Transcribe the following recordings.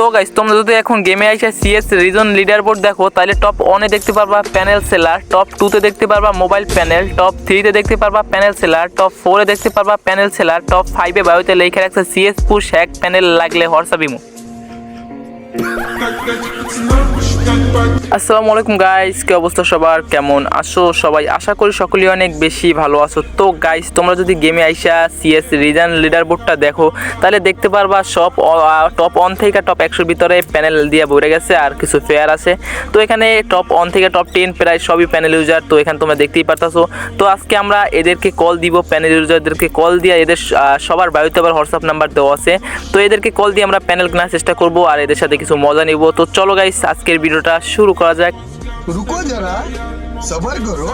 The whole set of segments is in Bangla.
তো গাইস তোমরা যদি এখন গেমে আইসা সিএস রিজন লিডার বোর্ড দেখো, তাহলে টপ ওয়ানে দেখতে পারবা প্যানেল সেলার টপ টুতে দেখতে পারবা মোবাইল প্যানেল টপ থ্রিতে দেখতে পারবা প্যানেল সেলার টপ ফোরে দেখতে পারবা প্যানেল সেলার টপ ফাইভে বায়োতে লেখা রাখছে সিএস পুশ হ্যাক প্যানেল লাগলে হোয়াটসঅ্যাপ ইমো। আসসালামু আলাইকুম গাইস কি অবস্থা সবার? কেমন আছো সবাই? আশা করি সকলেই অনেক বেশি ভালো আছো। তো গাইস তোমরা যদি গেমে আইসা সিএস রিজন লিডার বোর্ডটা দেখো, তাহলে দেখতে পারবা সব টপ অন থেকে টপ একশোর ভিতরে প্যানেল দিয়ে ভরে গেছে আর কিছু ফেয়ার আছে। তো, এখানে টপ অন থেকে টপ টেন প্রায় সবই প্যানেল ইউজার তো এখানে তোমরা দেখতেই পারতাছো। তো, আজকে আমরা এদেরকে কল দিব প্যানেল ইউজারদেরকে কল দিয়ে এদের সবার বায়ুতে আবার হোয়াটসঅ্যাপ নাম্বার দেওয়া আছে। তো, এদেরকে কল দিয়ে আমরা প্যানেল কেনার চেষ্টা করব আর এদের সাথে কিছু মজা নিব। দেবো তো চলো গাইস আজকের ভিডিওটা শুরু করা যাক। রুকো যারা সবার করো।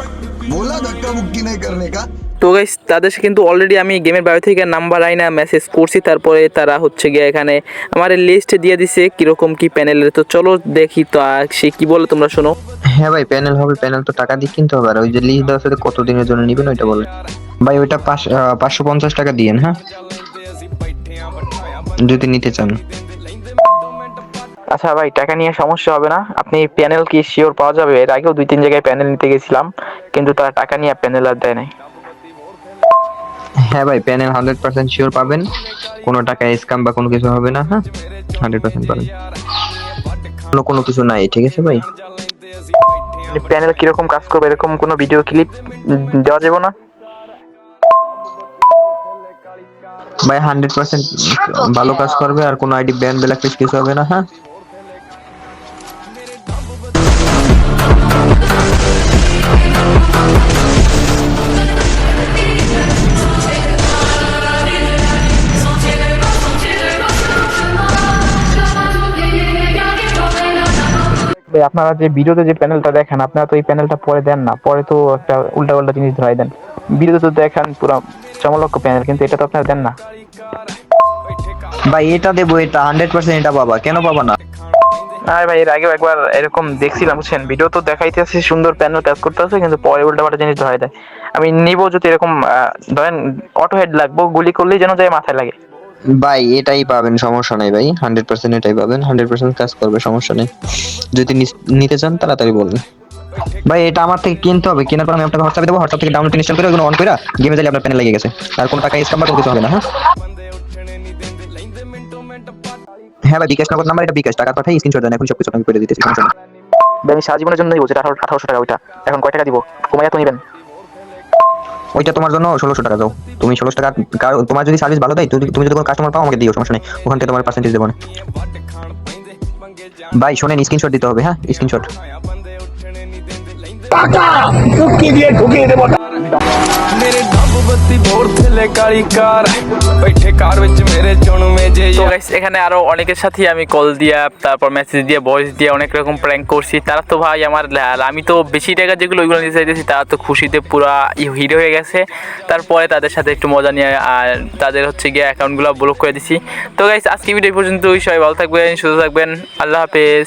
বলা ধাক্কা মুক্তি নাই করনে কা। তো গাইস তাদের কিন্তু অলরেডি আমি গেমের বাইরে থেকে নাম্বার আইনা মেসেজ করছি। তারপরে তারা হচ্ছে গিয়ে এখানে আমার লিস্ট দিয়ে দিছে কীরকম কি প্যানেলের তো চলো দেখি তো সে কি বলে তোমরা শোনো। হ্যাঁ ভাই প্যানেল হবে প্যানেল তো টাকা দিয়ে কিনতে হবে। আর ওই যে লিস্ট দেওয়ার সাথে কত দিনের জন্য নিবেন ওইটা বলে ভাই ওইটা পাঁচশো পঞ্চাশ টাকা দিয়েন হ্যাঁ? যদি নিতে চান। আচ্ছা ভাই টাকা নিয়ে সমস্যা হবে না। আপনি প্যানেল কি শিওর পাওয়া যাবে? এর আগেও দুই তিন জায়গায় প্যানেল নিতে গেছিলাম কিন্তু তারা টাকা নিয়ে প্যানেল আর দেয় নাই। হ্যাঁ ভাই প্যানেল হান্ড্রেড পার্সেন্ট শিওর পাবেন। কোনো টাকা স্ক্যাম বা কোনো কিছু হবে না হ্যাঁ? হান্ড্রেড পার্সেন্ট পাবেন। কোনো কোনো কিছু নাই ঠিক আছে ভাই? প্যানেল কীরকম কাজ করবে এরকম কোনো ভিডিও ক্লিপ দেওয়া যাবে না? ভাই হান্ড্রেড পার্সেন্ট ভালো কাজ করবে আর কোনো আইডি ব্যান ব্ল্যাক কিছু হবে না হ্যাঁ? ভাই আপনারা যে ভিডিওতে যে প্যানেলটা দেখেন আপনারা তো এই প্যানেলটা পরে দেন না। পরে তো একটা উল্টা উল্টা জিনিস ধরাই দেন। ভিডিওতে তো দেখেন পুরো চমলক্ষ প্যানেল কিন্তু এটা তো আপনারা দেন না। ভাই এটা দেবো এটা হান্ড্রেড পার্সেন্ট এটা পাবা। কেন পাবা না? আর ভাই এর আগেও একবার এরকম দেখছিলাম বুঝছেন? ভিডিও তো দেখাইতেছে সুন্দর প্যানেল কাজ করতেছে কিন্তু পরে উল্টা পাল্টা জিনিস ধরাই দেয়। আমি নিবো যদি এরকম ধরেন অটো হেড লাগবো গুলি করলেই যেন যায় মাথায় লাগে। ভাই এটাই পাবেন সমস্যা নেই ভাই। হান্ড্রেড পার্সেন্ট এটাই পাবেন হান্ড্রেড পার্সেন্ট কাজ করবে সমস্যা নেই। যদি নিতে চান তাড়াতাড়ি বলবেন। ভাই এটা আমার থেকে কিনতে হবে কেনার পর আমি আপনাকে হোয়াটসঅ্যাপে দেবো হোয়াটসঅ্যাপ থেকে ডাউনলোড ইনস্টল করে ওগুলো অন করে গেমে যাইলে আপনার প্যানেল লেগে গেছে। আর কোনো টাকা স্ক্যাম বা কিছু হবে না হ্যাঁ? হ্যাঁ ভাই বিকাশ নগদ নাম্বার এটা বিকাশ। টাকা পাঠাই স্ক্রিনশট দেন এখন সব কিছু আমি করে দিতেছি ভাই, আমি সারা জীবনের জন্য নিবো যেটা আঠারো আঠারোশো টাকা ওইটা। এখন কয় টাকা দিব? কমাইয়া তো নিবেন। ওইটা তোমার জন্য ষোলোশো টাকা দাও। তুমি ষোলোশো টাকা তোমার যদি সার্ভিস ভালো দেয় তুমি যদি কোনো কাস্টমার পাও আমাকে দিও সমস্যা নেই। ওখান থেকে তোমার পার্সেন্টেজ দেবো না। ভাই শোনেন স্ক্রিনশট দিতে হবে হ্যাঁ? স্ক্রিনশট টাকা! ঢুকিয়ে দিয়ে ঢুকিয়ে দেবো। রে কালি কার বৈঠে এখানে আরও অনেকের সাথে আমি কল দিয়া তারপর মেসেজ দিয়ে ভয়েস দিয়ে অনেক রকম প্র্যাঙ্ক করছি। তারা তো ভাই আমার আমি তো বেশি টাকা যেগুলো ওইগুলো নিতে চাইতেছি তারা তো খুশিতে পুরা হিট হয়ে গেছে। তারপরে তাদের সাথে একটু মজা নিয়ে আর তাদের হচ্ছে গিয়ে অ্যাকাউন্টগুলো ব্লক করে দিছি। তো গাইস আজকে ভিডিও পর্যন্ত ওই সবাই ভালো থাকবেন সুস্থ থাকবেন। আল্লাহ হাফেজ।